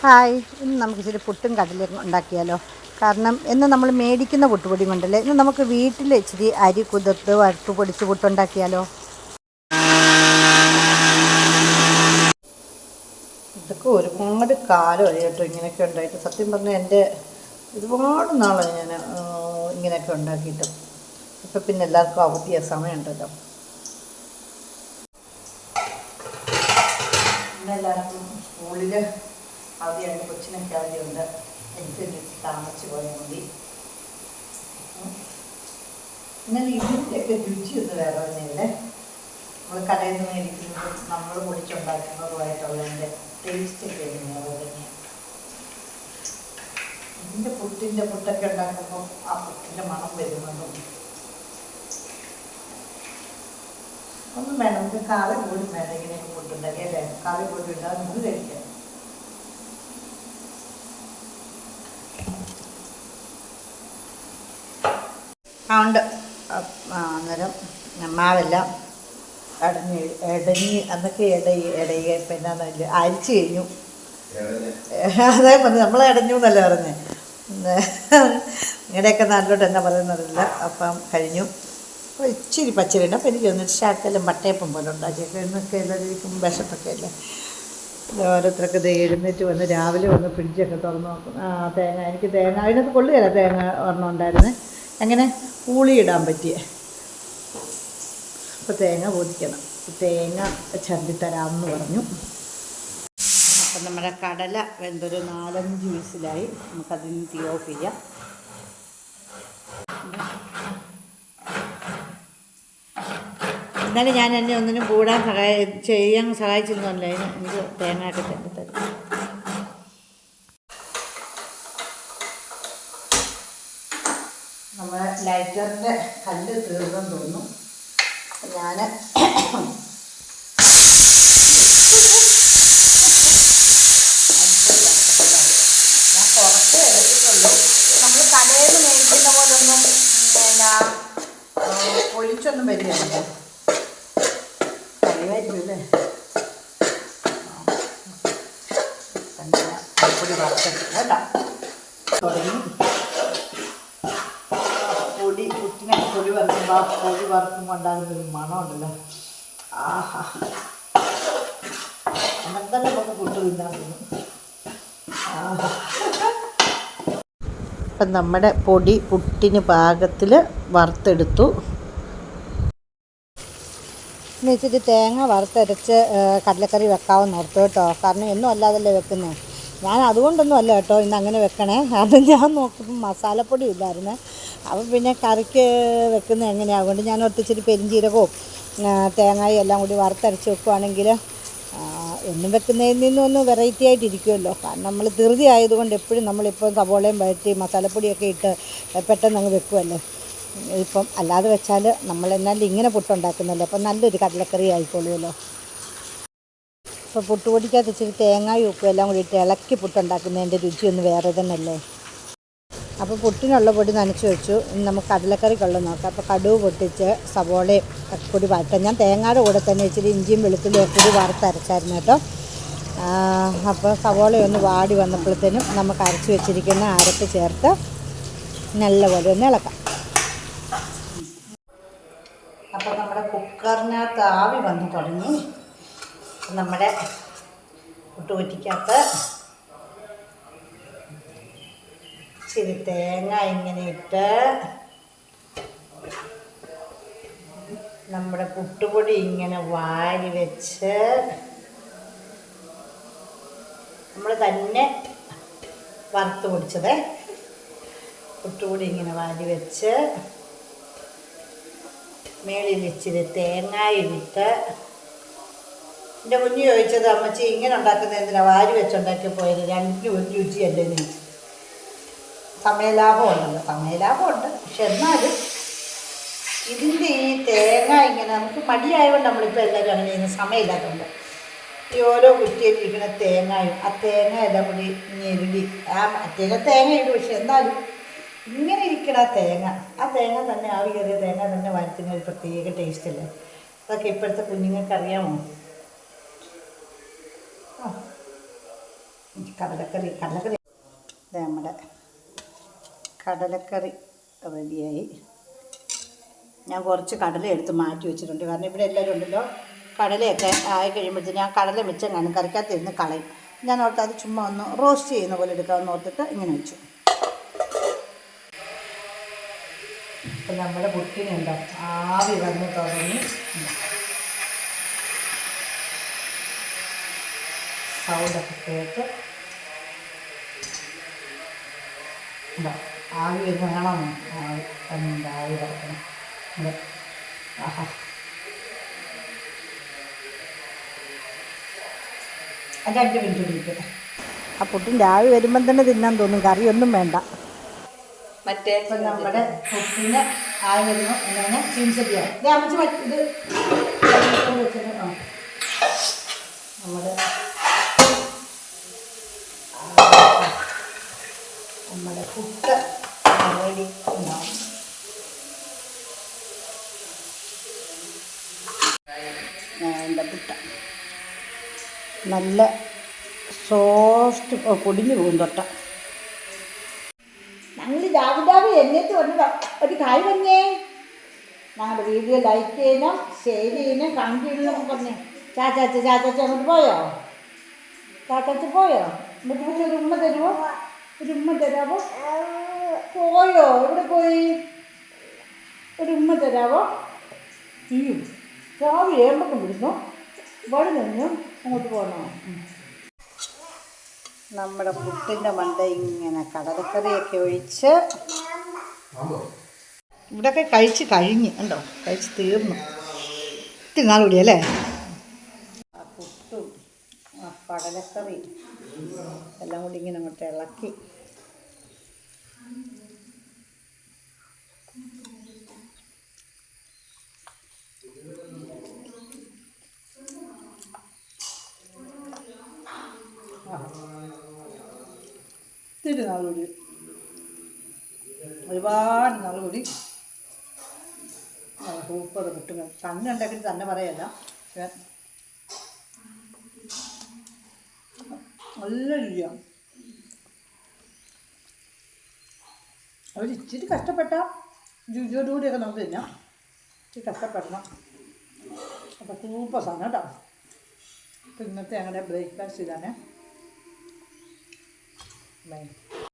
Hi ഇന്ന് നമുക്ക് ഇച്ചിരി പുട്ടും കടലയും ഉണ്ടാക്കിയാലോ? കാരണം ഇന്ന് നമ്മൾ മേടിക്കുന്ന പുട്ടുപൊടി കൊണ്ടല്ലേ ഇന്ന് നമുക്ക് വീട്ടിൽ ഇച്ചിരി അരി കുതിർത്ത് വറുത്ത് പൊടിച്ച് പുട്ടുണ്ടാക്കിയാലോ? ഇതൊക്കെ ഒരുപാട് കാലമായി കേട്ടോ ഇങ്ങനെയൊക്കെ ഉണ്ടായിട്ട്. സത്യം പറഞ്ഞാൽ എന്റെ ഒരുപാട് നാളായി ഞാൻ ഇങ്ങനെയൊക്കെ ഉണ്ടാക്കിയിട്ട്. ഇപ്പം പിന്നെ എല്ലാവർക്കും അവധിയ സമയമുണ്ടല്ലോ. എല്ലാവർക്കും സ്കൂളിൽ അവധിയുണ്ട് കൊച്ചിനൊക്കെ അവധിയുണ്ട് എനിക്ക് താമസിച്ച് പോയാൽ മതി. എന്നാൽ ഇതിന്റെയൊക്കെ രുചി ഒന്ന് വേറെ തന്നെയല്ലേ നമ്മൾ കടയിൽ നിന്ന് മേടിക്കുന്നതും നമ്മൾ പൊടിച്ചുണ്ടാക്കുന്നതുമായിട്ടുള്ളതിന്റെ ടേസ്റ്റൊക്കെ വേറെ തന്നെയാണ് ഇതിന്റെ പുട്ടിന്റെ പുട്ടൊക്കെ ഉണ്ടാക്കുമ്പോൾ ആ പുട്ടിന്റെ മണം വരുന്നതും. ഒന്നും വേണം നമുക്ക് കാളെ പോലും വേണം ഇങ്ങനെയൊക്കെ പുട്ടുണ്ടാക്കി അല്ലേ? കാളെ പോലും ഇല്ലാതെ നമുക്ക് കഴിക്കാം. ആ ഉണ്ട്. അന്നേരം മാവെല്ലാം അടഞ്ഞ് ഇടഞ്ഞ് അന്നൊക്കെ ഇടയി ഇടയുക ഇപ്പം എന്നാന്ന് അരിച്ചു കഴിഞ്ഞു. അതേ പറഞ്ഞു നമ്മൾ ഇടഞ്ഞു എന്നല്ല പറഞ്ഞേ. നിങ്ങളുടെയൊക്കെ നാട്ടിലോട്ട് എന്നാ പറയുന്നറിയില്ല അപ്പം കഴിഞ്ഞു. അപ്പോൾ ഇച്ചിരി പച്ചരിയുണ്ട് അപ്പോൾ എനിക്ക് തോന്നുന്നു ശാക്കലും വട്ടയപ്പം പോലെ ഉണ്ടാക്കിയൊക്കെ. എന്നൊക്കെ എല്ലാവർക്കും വിശപ്പൊക്കെ അല്ലേ. ഓരോരുത്തരൊക്കെ ഇത് എഴുന്നേറ്റ് വന്ന് രാവിലെ വന്ന് ഫ്രിഡ്ജൊക്കെ തുറന്ന് നോക്കും. ആ തേങ്ങ എനിക്ക് തേങ്ങ അതിനകത്ത് കൊള്ളുകയില്ല തേങ്ങ ഒരെണ്ണം ഉണ്ടായിരുന്നു. അങ്ങനെ പൂളി ഇടാൻ പറ്റിയ. അപ്പോൾ തേങ്ങ പൊതിക്കണം. തേങ്ങ ചന്തി തരാമെന്ന് പറഞ്ഞു. അപ്പം നമ്മുടെ കടല വെന്തൊരു നാലഞ്ച് വിസിലായി. നമുക്കതിന് തീ ഓഫ് ചെയ്യാം. ഇന്നലെ ഞാൻ എന്നെ ഒന്നിനും കൂടാൻ സഹായ ചെയ്യാൻ സഹായിച്ചിരുന്നല്ല എനിക്ക് തേങ്ങയൊക്കെ ചെല്ലി തരും നമ്മുടെ ലൈറ്ററിന്റെ കല്ല് തീർന്നെന്ന് തോന്നുന്നു. ഞാൻ ഞാൻ കുറച്ചേ എടുത്തിട്ടുള്ളൂ നമ്മൾ കടയിൽ മേടിക്കുന്ന പോലൊന്നും ആ, പൊളിച്ചൊന്നും അല്ലേ തന്നെ പൊടി തുടങ്ങി. പൊടി തൊലി വറുക്കുമ്പോൾ പൊടി വറുക്കുമ്പോൾ ഉണ്ടാകുന്ന ഒരു മണമുണ്ടല്ലോ. ആഹാ. തന്നെ നമുക്ക് പുട്ട് തിന്നാൻ തോന്നും. നമ്മുടെ പൊടി പുട്ടിന് പാകത്തിൽ വറുത്തെടുത്തു. ഇനി ഇച്ചിരി തേങ്ങ വറുത്തരച്ച് കടലക്കറി വെക്കാമെന്ന് ഓർത്തു കേട്ടോ. കാരണം എന്നും അല്ലാതല്ലേ വെക്കുന്നത് ഞാൻ അതുകൊണ്ടൊന്നും അല്ല കേട്ടോ ഇന്ന് അങ്ങനെ വെക്കണേ. കാരണം ഞാൻ നോക്കുമ്പോൾ മസാലപ്പൊടി ഇല്ലായിരുന്നു. അപ്പം പിന്നെ കറിക്ക് വെക്കുന്നത് എങ്ങനെയാണ് അതുകൊണ്ട് ഞാൻ ഓർത്ത് ഇച്ചിരി പെരിഞ്ചീരകവും തേങ്ങയും എല്ലാം കൂടി വറുത്തരച്ച് വെക്കുവാണെങ്കിൽ എന്നും വെക്കുന്നതിൽ നിന്നും ഒന്ന് വെറൈറ്റി ആയിട്ടിരിക്കുമല്ലോ കാരണം നമ്മൾ ധൃതി ആയതുകൊണ്ട് എപ്പോഴും നമ്മളിപ്പോൾ സവോളയും വഴറ്റി മസാലപ്പൊടിയൊക്കെ ഇട്ട് പെട്ടെന്ന് അങ്ങ് വെക്കുമല്ലോ ഇപ്പം അല്ലാതെ വെച്ചാൽ നമ്മൾ എന്നാലും ഇങ്ങനെ പുട്ടുണ്ടാക്കുന്നല്ലോ. അപ്പം നല്ലൊരു കടലക്കറി ആയിക്കോളുമല്ലോ ഇപ്പോൾ പുട്ടുപൊടിക്കകത്ത് ഇച്ചിരി തേങ്ങായും ഉപ്പും എല്ലാം കൂടി ഇട്ട് ഇളക്കി പുട്ടുണ്ടാക്കുന്നതിന്റെ രുചി ഒന്ന് വേറെ തന്നെയല്ലേ? അപ്പോൾ പുട്ടിനുള്ള പൊടി നനച്ച് വെച്ചു. ഇനി നമുക്ക് കടലക്കറിക്കുള്ള നോക്കാം. അപ്പോൾ കടുവ് പൊട്ടിച്ച് സവോളയും ഒക്കെ കൂടി ഞാൻ തേങ്ങയുടെ കൂടെ തന്നെ ഇച്ചിരി ഇഞ്ചിയും വെളുത്തുള്ളിയും കൂടി വറുത്തരച്ചായിരുന്നു കേട്ടോ. അപ്പോൾ സവോളയൊന്ന് വാടി വന്നപ്പോഴത്തേനും നമുക്ക് അരച്ച് വെച്ചിരിക്കുന്ന അരപ്പ് ചേർത്ത് നല്ലപോലെ ഒന്ന് ഇളക്കാം. അപ്പോൾ നമ്മുടെ കുക്കറിനകത്ത് ആവി വന്ന് തുടങ്ങി. നമ്മുടെ പുട്ടുകുറ്റിക്കകത്ത് ഇച്ചിരി തേങ്ങ ഇങ്ങനെ ഇട്ട് നമ്മുടെ പുട്ടുപൊടി ഇങ്ങനെ വാരി വെച്ച് നമ്മൾ തന്നെ വറുത്ത് പൊടിച്ചത്. പുട്ടുപൊടി ഇങ്ങനെ വാരി വെച്ച് മേളിൽ ഇച്ചിരി തേങ്ങ ഇട്ട് എന്റെ കുഞ്ഞു ചോദിച്ചത് അമ്മച്ചി ഇങ്ങനെ ഉണ്ടാക്കുന്ന എന്തിനാ? വാരി വെച്ചുണ്ടാക്കി പോയത്? രണ്ടിനും ഒരു രുചിയല്ലേ നീ? സമയലാഭമുണ്ടല്ലോ സമയലാഭമുണ്ട് പക്ഷെ എന്നാലും ഇതിന്റെ ഈ തേങ്ങ ഇങ്ങനെ നമുക്ക് മടിയായതുകൊണ്ട് നമ്മളിപ്പോൾ എല്ലാവരും അങ്ങനെ ചെയ്യുന്ന സമയമില്ലാത്തതുകൊണ്ട് ഈ ഓരോ കുറ്റിയിലിരിക്കുന്ന തേങ്ങയും ആ തേങ്ങ എല്ലാം കൂടി ഞെരുടി ആ മറ്റേ തേങ്ങ ഇടും. പക്ഷെ എന്നാലും ഇങ്ങനെ ഇരിക്കണ തേങ്ങ ആ തേങ്ങ തന്നെ ആവി കയറിയ തേങ്ങ തന്നെ വരത്തിന് ഒരു പ്രത്യേക ടേസ്റ്റ് അല്ലേ? അതൊക്കെ ഇപ്പോഴത്തെ കുഞ്ഞുങ്ങൾക്ക് അറിയാമോ ആ കടലക്കറി കടലക്കറി. നമ്മുടെ കടലക്കറി റെഡിയായി. ഞാൻ കുറച്ച് കടല എടുത്ത് മാറ്റി വെച്ചിട്ടുണ്ട്. കാരണം ഇവിടെ എല്ലാവരും ഉണ്ടല്ലോ. കടലയൊക്കെ ആയി കഴിയുമ്പോഴത്തേന് ഞാൻ കടല മിച്ചം കാണും. കറിക്കകത്തിരുന്ന് കളയും. ഞാൻ ഓർത്ത് അത് ചുമ്മാ ഒന്ന് റോസ്റ്റ് ചെയ്യുന്ന പോലെ എടുക്കാമെന്ന് ഓർത്തിട്ട് ഇങ്ങനെ വെച്ചു. ഇപ്പം നമ്മുടെ പുട്ടിനുണ്ടോ ആവി വന്ന് തുടങ്ങി. സൗണ്ടൊക്കെ കേട്ട് ഉണ്ടോ ആവി വേണം ആവി കിടക്കണം. ഉണ്ട് ആഹാ. അത് അഞ്ച് മിനിറ്റ് കുടിക്കട്ടെ ആ പുട്ടിന്റെ ആവി വരുമ്പം തന്നെ തിന്നാൻ തോന്നും. കറി ഒന്നും വേണ്ട. മറ്റേ ഇപ്പം നമ്മുടെ പുട്ടിന് ആവി വരുന്നു എന്നാണ് ചീൻചട്ടിയാണ് ഇത് അമ്മച്ച് ഇത് നമ്മുടെ നമ്മുടെ പുട്ട് റെഡി ഉണ്ടാവും. എന്റെ പുട്ട. നല്ല സോഫ്റ്റ് പൊടിഞ്ഞു പോകും തൊട്ട. ഞങ്ങൾ രാവിലെ രാവിലെ എന്നിട്ട് വന്നതാ. ഒരു കായ് പറഞ്ഞേ? ഞങ്ങളുടെ വീഡിയോ ലൈക്ക് ചെയ്യണം ഷെയർ ചെയ്യണം കമന്റ് ചെയ്യണം പറഞ്ഞേ. ചാച്ചാച്ച ചാച്ചാച്ച അങ്ങോട്ട് പോയോ? ചാച്ചാച്ച പോയോ? എന്നിട്ട് ഒരു ഉമ്മ തരുമോ ഒരു ഉമ്മ തരാവോ? പോയോ? എവിടെ പോയി? ഒരു ഉമ്മ തരാവോ? തീയും രാവിലെ ഏമ്പക്കം വിടുന്നു വഴി നിന്നു അങ്ങോട്ട് പോകണോ. നമ്മുടെ പുട്ടിന്റെ മണ്ട ഇങ്ങനെ കടലക്കറിയൊക്കെ ഒഴിച്ച് ഇവിടെയൊക്കെ കഴിച്ച് കഴിഞ്ഞ് ഉണ്ടോ കഴിച്ച് തീർന്നു. ഇത്തിരി നാൾ കൂടി അല്ലേ? ആ പുട്ടും ആ കടലക്കറി എല്ലാം കൂടി ഇങ്ങനെ അങ്ങോട്ട് ഇളക്കി. ഇത്തിരി നാൾ കൂടി. ഒരുപാട് നാൾ കൂടി. സൂപ്പർ കിട്ടുക തന്നെ ഉണ്ടാക്കി തന്നെ പറയല്ല. നല്ല രുചിയാണ് ഒരു ഇച്ചിരി കഷ്ടപ്പെട്ട രുചിയോടുകൂടിയൊക്കെ നമുക്ക് തിന്നാം. ഇച്ചിരി കഷ്ടപ്പെടണം. അപ്പോൾ സൂപ്പർ സാധനം കേട്ടോ. അപ്പോൾ ഇന്നത്തെ ഞങ്ങളുടെ ബ്രേക്ക്ഫാസ്റ്റ് ഇതാണ്. ബൈ